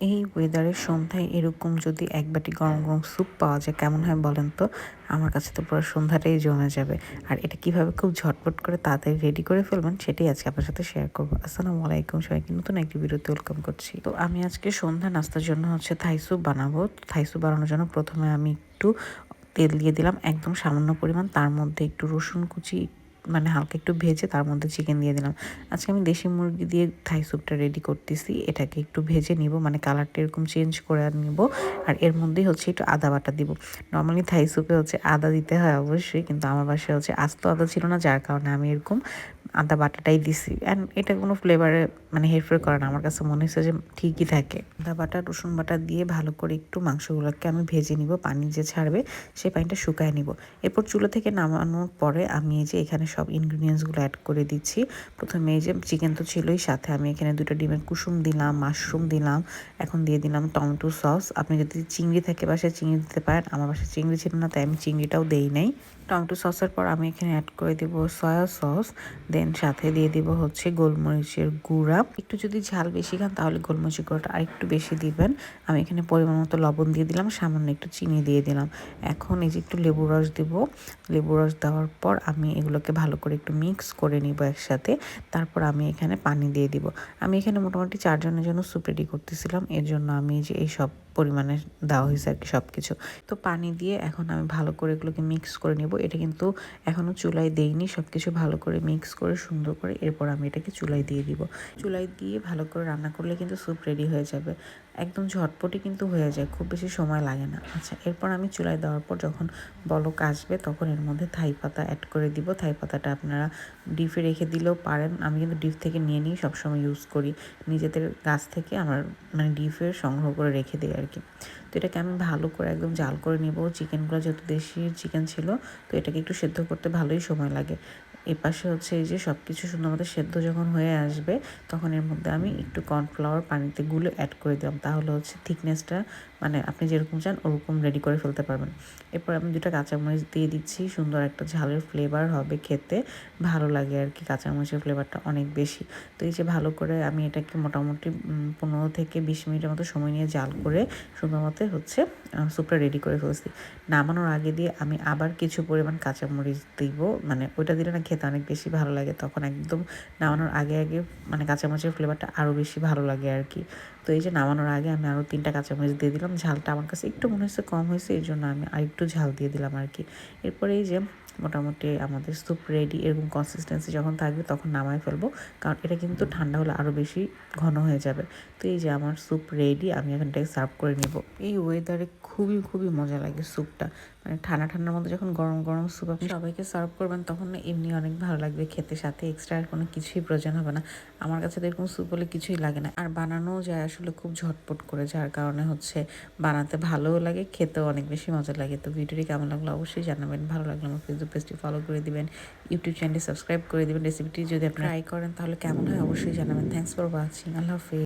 এই ওয়েদারের সন্ধ্যায় এরকম যদি এক বাটি গরম গরম স্যুপ পাওয়া যায়, কেমন হয় বলেন তো? আমার কাছে তো পুরো সন্ধ্যাটাই জমে যাবে। আর এটা কীভাবে খুব ঝটপট করে তাড়াতাড়ি রেডি করে ফেলবেন, সেটাই আজকে আপনার সাথে শেয়ার করব। আসসালামু আলাইকুম সবাইকে, নতুন একটি ভিডিওতে ওয়েলকাম করছি। তো আমি আজকে সন্ধ্যা নাস্তার জন্য হচ্ছে থাই স্যুপ বানাবো। থাই স্যুপ বানানোর জন্য প্রথমে আমি একটু তেল দিয়ে দিলাম, একদম সামান্য পরিমাণ। তার মধ্যে একটু রসুন কুচি মানে হালকা একটু ভেজে তার মধ্যে চিকেন দিয়ে দিলাম। আজকে আমি দেশি মুরগি দিয়ে থাই স্যুপটা রেডি করতেছি। এটাকে একটু ভেজে নিব মানে কালারটা এরকম চেঞ্জ করে নিব। আর এর মধ্যেই হচ্ছে একটু আদা বাটা দিব। নর্মালি থাই স্যুপে হচ্ছে আদা দিতে হয় অবশ্যই, কিন্তু আমার বাসায় হচ্ছে আস্ত আদা ছিল না, যার কারণে আমি এরকম আদা বাটাটাই দিছি। অ্যান্ড এটা কোনো ফ্লেভারে মানে হেরফের করে না। আমার কাছে মনে হচ্ছে যে ঠিকই থাকে। আদা বাটা, রসুন বাটা দিয়ে ভালো করে একটু মাংসগুলোকে আমি ভেজে নিব। পানি যে ছাড়বে, সেই পানিটা শুকায় নিব। এরপর চুলো থেকে নামানোর পরে আমি এই যে এখানে সব ইনগ্রিডিয়েন্টসগুলো অ্যাড করে দিচ্ছি। প্রথমে এই যে চিকেন তো ছিলই সাথে। আমি এখানে দুটো ডিমের কুসুম দিলাম মাশরুম দিলাম। এখন দিয়ে দিলাম টমেটো সস আপনি যদি চিংড়ি থাকে বাসায় চিংড়ি দিতে পারেন। আমার বাসায় চিংড়ি ছিল না, তাই আমি চিংড়িটাও দেই নাই। টমেটো সসের পর আমি এখানে অ্যাড করে দিব সয়া সস দেন সাথে দিয়ে দিব হচ্ছে গোলমরিচের গুঁড়া। একটু যদি ঝাল বেশি খান তাহলে গোলমরিচের গুঁড়াটা আর একটু বেশি দিবেন। আমি এখানে পরিমাণ মতো লবণ দিয়ে দিলাম, সামান্য একটু চিনি দিয়ে দিলাম। এখন এই যে একটু লেবু রস দিব, লেবু রস দেওয়ার পর আমি এগুলোকে ভালো করে একটু মিক্স করে নিব একসাথে। তারপর আমি এখানে পানি দিয়ে দিব। আমি এখানে মোটামুটি চারজনের জন্য স্যুপ রেডি করতেছিলাম, এর জন্য আমি যে এই সব পরিমাণে দেওয়া হয়েছে আর কি সব কিছু তো পানি দিয়ে এখন আমি ভালো করে এগুলোকে মিক্স করে নেব। এটা কিন্তু এখনও চুলায় দেইনি। সব কিছু ভালো করে মিক্স করে, সুন্দর করে এরপর আমি এটাকে চুলায় দিয়ে দিব। চুলায় দিয়ে ভালো করে রান্না করলে কিন্তু স্যুপ রেডি হয়ে যাবে। একদম ঝটপটি কিন্তু হয়ে যায়, খুব বেশি সময় লাগে না। আচ্ছা এরপর আমি চুলায় দেওয়ার পর যখন বলক আসবে, তখন এর মধ্যে থাই পাতা অ্যাড করে দিব। থাই পাতাটা আপনারা ডিপে রেখে দিলেও পারেন। আমি কিন্তু ডিপ থেকে নিয়ে নিই, সবসময় ইউজ করি। নিজেদের গাছ থেকে আমার মানে ডিপে সংগ্রহ করে রেখে দিই আর কি। এটাকে আমি ভালো করে একদম জাল করে নেব। চিকেনগুলো যেহেতু দেশি চিকেন ছিল, তো এটাকে একটু সেদ্ধ করতে ভালোই সময় লাগে। এ পাশে হচ্ছে এই যে সব কিছু সুন্দর মতো সেদ্ধ যখন হয়ে আসবে, তখন এর মধ্যে আমি একটু কর্নফ্লাওয়ার পানিতে গুলে অ্যাড করে দিলাম। তাহলে হচ্ছে থিকনেসটা মানে আপনি যেরকম চান ওরকম রেডি করে ফেলতে পারবেন। এরপর আমি দুটো কাঁচামরিচ দিয়ে দিচ্ছি, সুন্দর একটা ঝালের ফ্লেভার হবে খেতে। ভালো লাগে আর কি কাঁচামরিচের ফ্লেভারটা অনেক বেশি। তো এই যে ভালো করে আমি এটাকে মোটামুটি পনেরো থেকে বিশ মিনিটের মতো সময় নিয়ে জাল করে সুন্দর মতো হচ্ছে স্যুপটা রেডি করে ফেলছি। নামানোর আগে দিয়ে আমি আবার কিছু পরিমাণ কাঁচামরিচ দিব। মানে ওইটা দিলে না খেতে অনেক বেশি ভালো লাগে। তখন একদম নামানোর আগে আগে মানে কাঁচামরিচের ফ্লেভারটা আরও বেশি ভালো লাগে আর কি তো এই যে নামানোর আগে আমি আরও তিনটা কাঁচামরিচ দিয়ে দিলাম। ঝালটা আমার কাছে একটু মনে হচ্ছে কম হয়েছে এই জন্য আমি আর একটু ঝাল দিয়ে দিলাম আর কি এরপরে এই যে মোটামুটি আমাদের স্যুপ রেডি এরকম কনসিস্টেন্সি যখন থাকবে তখন নামায় ফেলব। কারণ এটা কিন্তু ঠান্ডা হলে আরও বেশি ঘন হয়ে যাবে। তো এই যে আমার স্যুপ রেডি আমি এখানটাকে সার্ভ করে নিব। এই ওয়েদারে খুবই খুবই মজা লাগে স্যুপটা মানে ঠান্ডা ঠান্ডার মধ্যে যখন গরম গরম স্যুপ আপনি সবাইকে সার্ভ করবেন তখন না এমনি অনেক ভালো লাগবে খেতে। সাথে এক্সট্রা আর কোনো কিছুই প্রয়োজন হবে না। আমার কাছে তো এরকম স্যুপ বলে কিছুই লাগে না। আর বানানোও যায় আসলে খুব ঝটপট করে যার কারণে হচ্ছে বানাতে ভালোও লাগে খেতেও অনেক বেশি মজা লাগে। তো ভিডিওটি কেমন লাগল অবশ্যই জানাবেন। ভালো লাগল আমার ফেসবুক পেজটি ফলো করে দিবেন। ইউটিউব চ্যানেলটি সাবস্ক্রাইব করে দিবেন। রেসিপিটি যদি আপনি ট্রাই করেন, তাহলে কেমন হয় অবশ্যই জানাবেন। Thanks for watching Allah Hafiz.